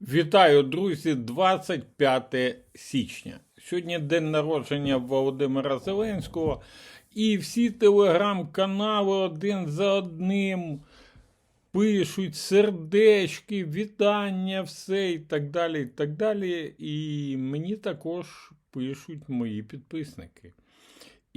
Вітаю, друзі, 25 січня. Сьогодні день народження Володимира Зеленського, і всі телеграм-канали один за одним пишуть сердечки, вітання, все і так далі. І так далі. І мені також пишуть мої підписники.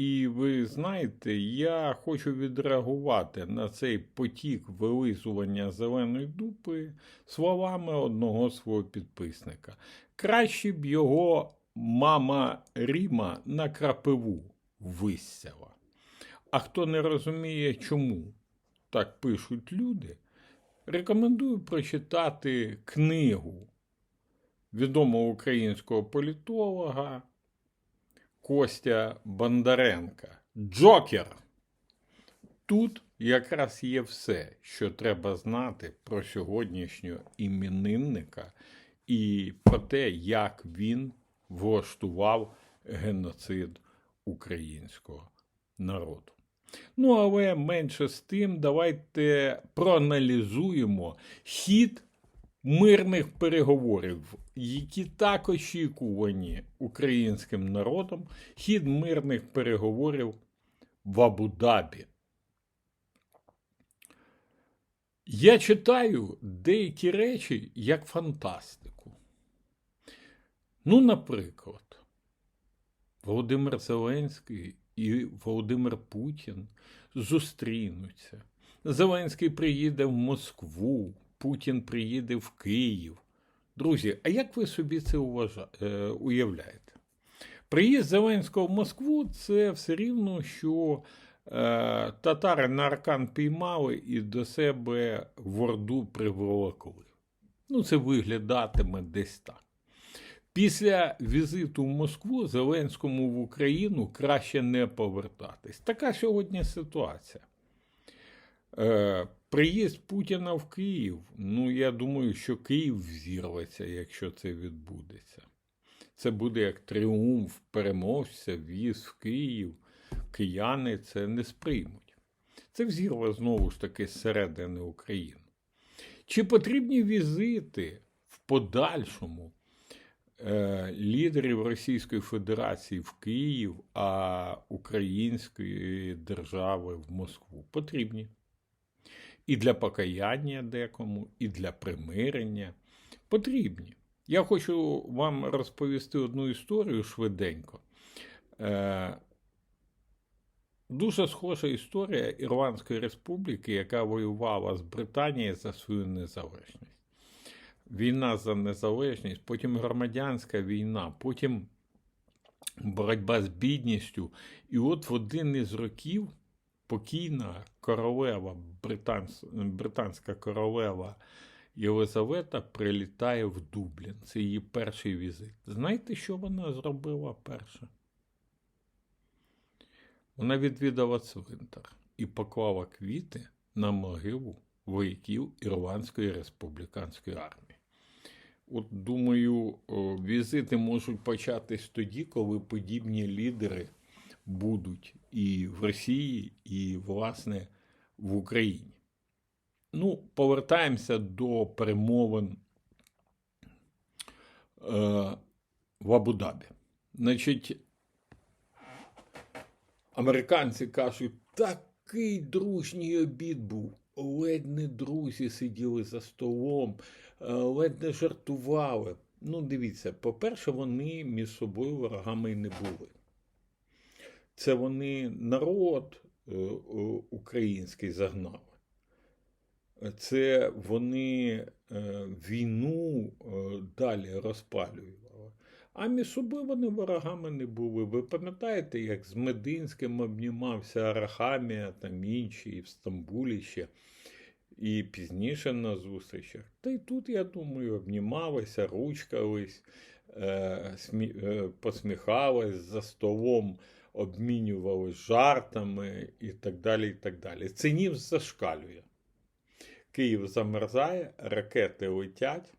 І ви знаєте, я хочу відреагувати на цей потік вилизування зеленої дупи словами одного свого підписника. Краще б його мама Ріма на крапиву висяла. А хто не розуміє, чому так пишуть люди, рекомендую прочитати книгу відомого українського політолога Костя Бондаренка. Джокер. Тут якраз є все, що треба знати про сьогоднішнього іменинника і про те, як він влаштував геноцид українського народу. Ну, але менше з тим, давайте проаналізуємо хід мирних переговорів, які так очікувані українським народом, хід мирних переговорів в Абу-Дабі. Я читаю деякі речі як фантастику. Ну, наприклад, Володимир Зеленський і Володимир Путін зустрінуться. Зеленський приїде в Москву, Путін приїде в Київ. Друзі, а як ви собі це уважа... е, уявляєте? Приїзд Зеленського в Москву це все рівно, що е, татари на аркан піймали і до себе в Орду приволокли. Ну, це виглядатиме десь так. Після візиту в Москву Зеленському в Україну краще не повертатись. Така сьогодні ситуація. Е, приїзд Путіна в Київ. Ну, я думаю, що Київ взірветься, якщо це відбудеться. Це буде як тріумф переможця, віз в Київ. Кияни це не сприймуть. Це взірве знову ж таки зсередини України. Чи потрібні візити в подальшому е, лідерів Російської Федерації в Київ, а Української держави в Москву? Потрібні. І для покаяння декому, і для примирення потрібні. Я хочу вам розповісти одну історію швиденько. Е, Дуже схожа історія Ірландської республіки, яка воювала з Британією за свою незалежність. Війна за незалежність, потім громадянська війна, потім боротьба з бідністю. І от в один із років покійна королева, британс... британська королева Єлизавета прилітає в Дублін. Це її перший візит. Знаєте, що вона зробила перше? Вона відвідала цвинтар і поклала квіти на могилу вояків Ірландської республіканської армії. От думаю, візити можуть початись тоді, коли подібні лідери будуть і в Росії, і, власне, в Україні. Ну, повертаємося до перемовин е, в Абу-Дабі. Значить, американці кажуть, такий дружній обід був. Ледь не друзі сиділи за столом, е, ледь не жартували. Ну, дивіться, по-перше, вони між собою ворогами й не були. Це вони народ е, е, український загнали. Це вони е, війну далі розпалювали. А між собою вони ворогами не були. Ви пам'ятаєте, як з Мединським обнімався Арахамія там інші, і в Стамбулі ще, і пізніше на зустрічах. Та й тут, я думаю, обнімалися, ручкались, посміхались за столом, обмінювались жартами і так далі. і так далі. Цинів зашкалює. Київ замерзає, ракети летять,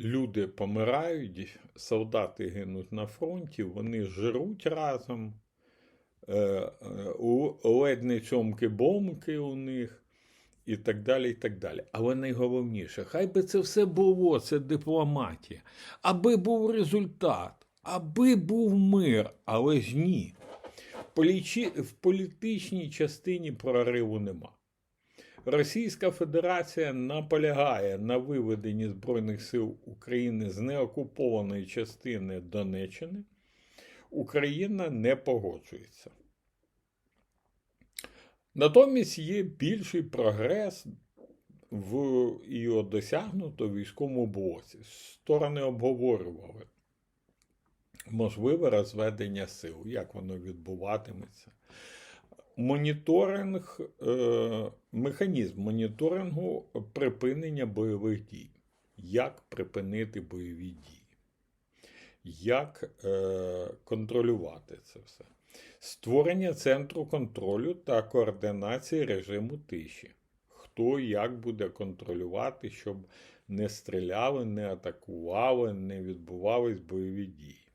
люди помирають, солдати гинуть на фронті, вони жируть разом, е, е, ледь не цьомки-бомки у них. і так далі, і так далі. Але найголовніше, хай би це все було, це дипломатія, аби був результат, аби був мир, але ж ні. В політичній частині прориву нема. Російська Федерація наполягає на виведенні Збройних сил України з неокупованої частини Донеччини. Україна не погоджується. Натомість є більший прогрес в його досягнуто в військовому блоці. Сторони обговорювали можливе розведення сил, як воно відбуватиметься. Моніторинг, е, механізм моніторингу припинення бойових дій. Як припинити бойові дії? Як е, контролювати це все? Створення центру контролю та координації режиму тиші. Хто як буде контролювати, щоб не стріляли, не атакували, не відбувались бойові дії.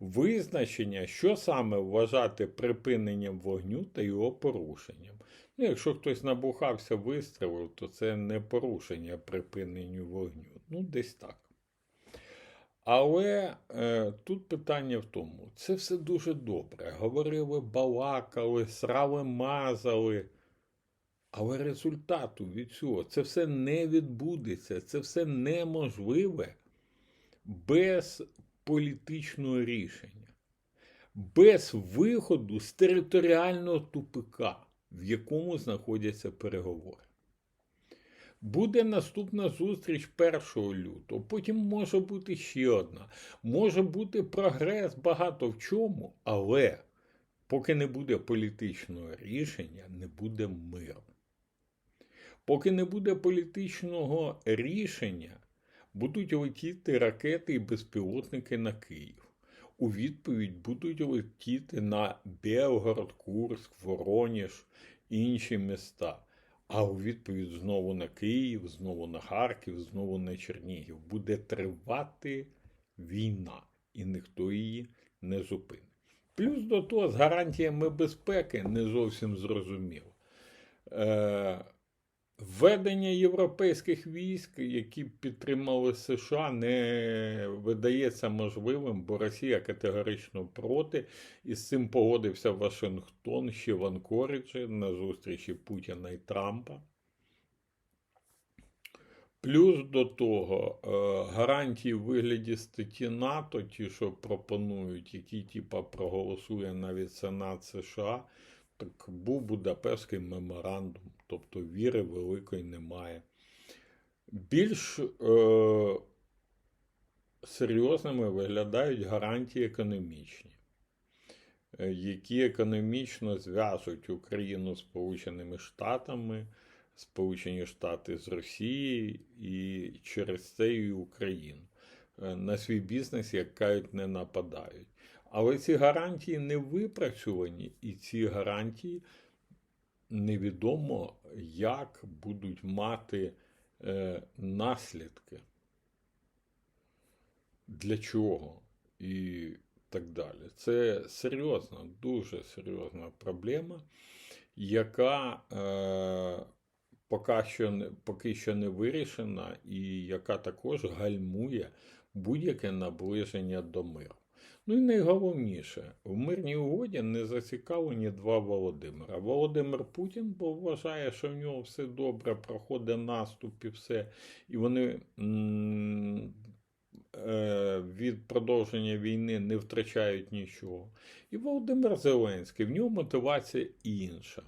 Визначення, що саме вважати припиненням вогню та його порушенням. Ну, якщо хтось набухався, вистрілив, то це не порушення припиненню вогню. Ну, десь так. Але е, тут питання в тому: це все дуже добре. Говорили, балакали, срали, мазали. Але результату від цього це все не відбудеться, це все неможливе без політичного рішення, без виходу з територіального тупика, в якому знаходяться переговори. Буде наступна зустріч 1 лютого, потім може бути ще одна. Може бути прогрес багато в чому, але поки не буде політичного рішення, не буде миру. Поки не буде політичного рішення, будуть летіти ракети і безпілотники на Київ. У відповідь будуть летіти на Белгород, Курск, Вороніж інші міста. А у відповідь знову на Київ, знову на Харків, знову на Чернігів. Буде тривати війна, і ніхто її не зупинить. Плюс до того, з гарантіями безпеки не зовсім зрозуміло. Е, Введення європейських військ, які підтримали США, не видається можливим, бо Росія категорично проти, і з цим погодився Вашингтон ще в Анкориджі на зустрічі Путіна і Трампа. Плюс до того, е, гарантії в вигляді статті НАТО, ті, що пропонують, які типа проголосує навіть Сенат США, так був Будапештський меморандум, тобто віри великої немає. Більш е, серйозними виглядають гарантії економічні, е, які економічно зв'яжуть Україну з Сполученими Штатами, Сполучені Штати з Росією і через це і Україну. Е, На свій бізнес, як кажуть, не нападають. Але ці гарантії не випрацьовані, і ці гарантії невідомо, як будуть мати е, наслідки, для чого і так далі. Це серйозна, дуже серйозна проблема, яка е, поки що, не, поки що не вирішена, і яка також гальмує будь-яке наближення до миру. Ну і найголовніше, в мирній угоді не зацікавлені два Володимира. Володимир Путін, бо вважає, що в нього все добре, проходить наступ і все, і вони е, від продовження війни не втрачають нічого. І Володимир Зеленський, в нього мотивація інша.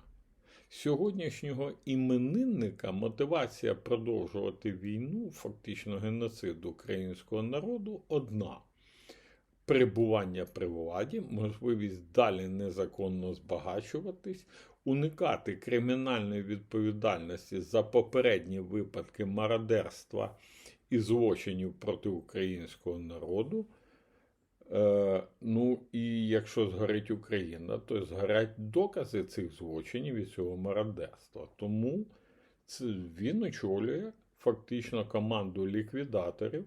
Сьогоднішнього іменинника мотивація продовжувати війну, фактично геноцид українського народу, одна перебування при владі, можливість далі незаконно збагачуватись, уникати кримінальної відповідальності за попередні випадки мародерства і злочинів проти українського народу. Е, ну і якщо згорить Україна, то згорять докази цих злочинів і цього мародерства. Тому це він очолює фактично команду ліквідаторів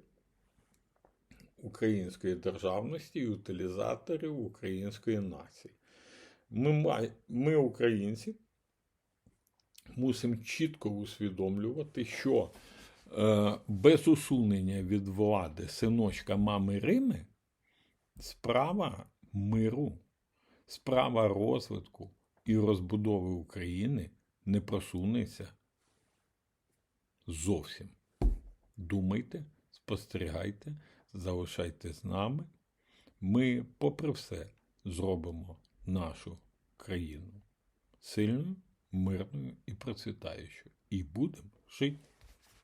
української державності і утилізаторів української нації. Ми, ми, українці, мусимо чітко усвідомлювати, що е, без усунення від влади синочка мами Рими справа миру, справа розвитку і розбудови України не просунеться зовсім. Думайте, спостерігайте, залишайтесь з нами. Ми, попри все, зробимо нашу країну сильною, мирною і процвітаючою. І будемо жити.